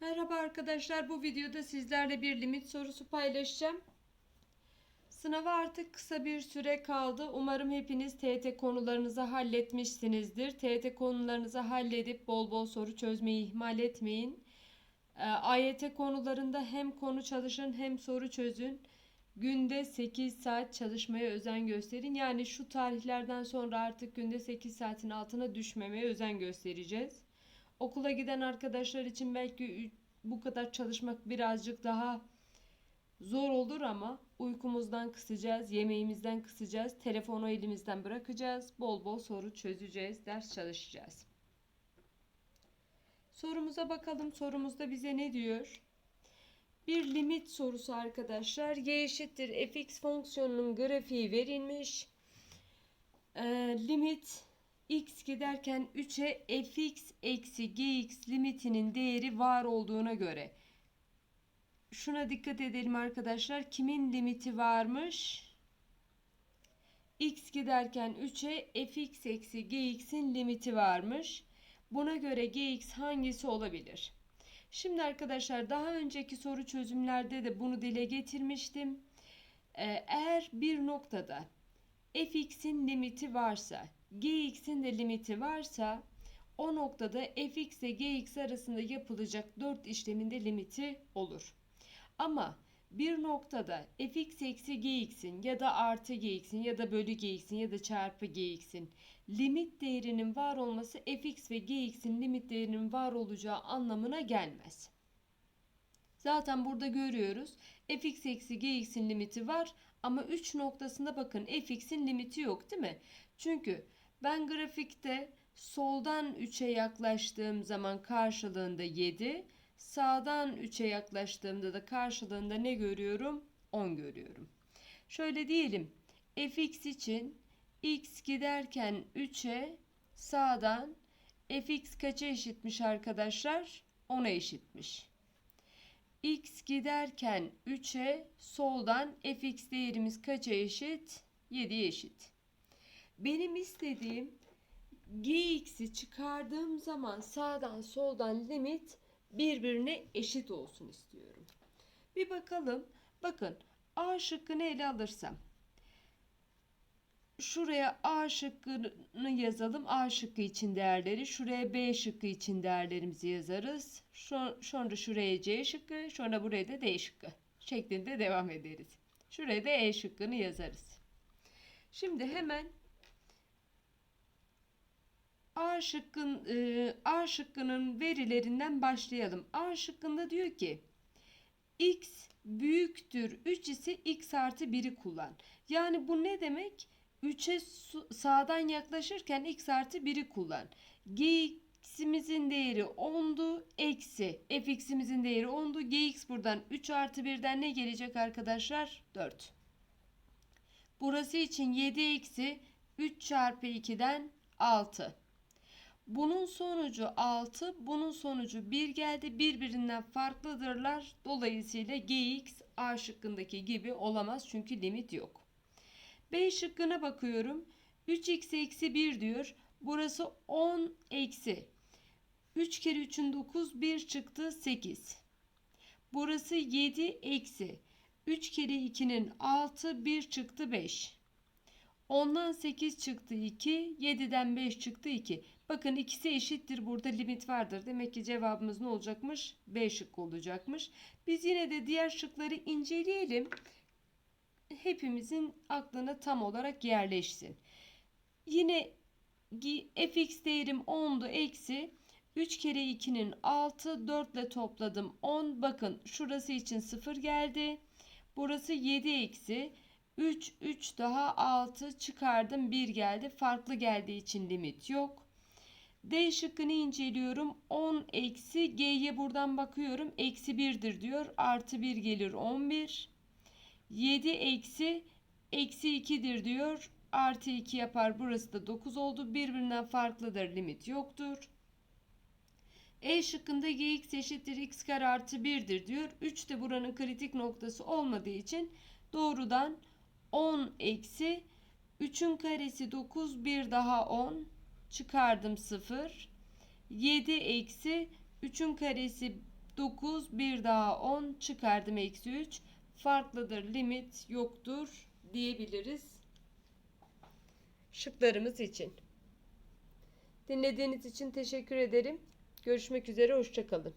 Merhaba arkadaşlar. Bu videoda sizlerle bir limit sorusu paylaşacağım. Sınava artık kısa bir süre kaldı. Umarım hepiniz TET konularınızı halletmişsinizdir. TET konularınızı halledip bol bol soru çözmeyi ihmal etmeyin. Ee, AYT konularında hem konu çalışın hem soru çözün. Günde 8 saat çalışmaya özen gösterin. Yani şu tarihlerden sonra artık günde 8 saatin altına düşmemeye özen göstereceğiz. Okula giden arkadaşlar için belki bu kadar çalışmak birazcık daha zor olur ama uykumuzdan kısacağız, yemeğimizden kısacağız, telefonu elimizden bırakacağız, bol bol soru çözeceğiz, ders çalışacağız. Sorumuza bakalım. Sorumuzda bize ne diyor? Bir limit sorusu arkadaşlar. Y eşittir fx fonksiyonunun grafiği verilmiş. Ee, limit x giderken 3'e fx eksi gx limitinin değeri var olduğuna göre. Şuna dikkat edelim arkadaşlar. Kimin limiti varmış? x giderken 3'e fx eksi gx'in limiti varmış. Buna göre gx hangisi olabilir? Şimdi arkadaşlar daha önceki soru çözümlerde de bunu dile getirmiştim. Ee, eğer bir noktada fx'in limiti varsa, gx'in de limiti varsa o noktada fx ile gx arasında yapılacak 4 işlemin de limiti olur. Ama bir noktada fx eksi gx'in ya da artı gx'in ya da bölü gx'in ya da çarpı gx'in limit değerinin var olması fx ve gx'in limit değerinin var olacağı anlamına gelmez. Zaten burada görüyoruz. fx eksi gx'in limiti var ama 3 noktasında bakın fx'in limiti yok değil mi? Çünkü ben grafikte soldan 3'e yaklaştığım zaman karşılığında 7, sağdan 3'e yaklaştığımda da karşılığında ne görüyorum? 10 görüyorum. Şöyle diyelim. fx için x giderken 3'e sağdan fx kaça eşitmiş arkadaşlar? 10'a eşitmiş x giderken 3'e soldan fx değerimiz kaça eşit? 7'ye eşit. Benim istediğim gx'i çıkardığım zaman sağdan soldan limit birbirine eşit olsun istiyorum. Bir bakalım. Bakın A şıkkını ele alırsam. Şuraya A şıkkını yazalım. A şıkkı için değerleri. Şuraya B şıkkı için değerlerimizi yazarız. Sonra şuraya C şıkkı. Sonra buraya da D şıkkı. Şeklinde devam ederiz. Şuraya da E şıkkını yazarız. Şimdi hemen A şıkkın e, A şıkkının verilerinden başlayalım. A şıkkında diyor ki x büyüktür 3 ise x artı 1'i kullan. Yani bu ne demek? 3'e su- sağdan yaklaşırken x artı 1'i kullan. gx'imizin değeri 10'du. Eksi fx'imizin değeri 10'du. gx buradan 3 artı 1'den ne gelecek arkadaşlar? 4. Burası için 7 eksi 3 çarpı 2'den 6. Bunun sonucu 6, bunun sonucu 1 geldi. Birbirinden farklıdırlar. Dolayısıyla gx A şıkkındaki gibi olamaz çünkü limit yok. B şıkkına bakıyorum. 3x eksi 1 diyor. Burası 10 eksi. 3 kere 3'ün 9, 1 çıktı 8. Burası 7 eksi. 3 kere 2'nin 6, 1 çıktı 5. 10'dan 8 çıktı 2, 7'den 5 çıktı 2. Bakın ikisi eşittir. Burada limit vardır. Demek ki cevabımız ne olacakmış? B şıkkı olacakmış. Biz yine de diğer şıkları inceleyelim. Hepimizin aklına tam olarak yerleşsin. Yine fx değerim 10'du eksi 3 kere 2'nin 6 4 ile topladım 10 bakın şurası için 0 geldi burası 7 eksi 3 3 daha 6 çıkardım 1 geldi farklı geldiği için limit yok D şıkkını inceliyorum 10 eksi G'ye buradan bakıyorum eksi 1'dir diyor artı 1 gelir 11 7 eksi eksi 2'dir diyor. Artı 2 yapar. Burası da 9 oldu. Birbirinden farklıdır. Limit yoktur. E şıkkında gx eşittir x kare artı 1'dir diyor. 3 de buranın kritik noktası olmadığı için doğrudan 10 eksi 3'ün karesi 9 bir daha 10 çıkardım 0 7 eksi 3'ün karesi 9 bir daha 10 çıkardım eksi 3 farklıdır limit yoktur diyebiliriz şıklarımız için. Dinlediğiniz için teşekkür ederim. Görüşmek üzere hoşçakalın.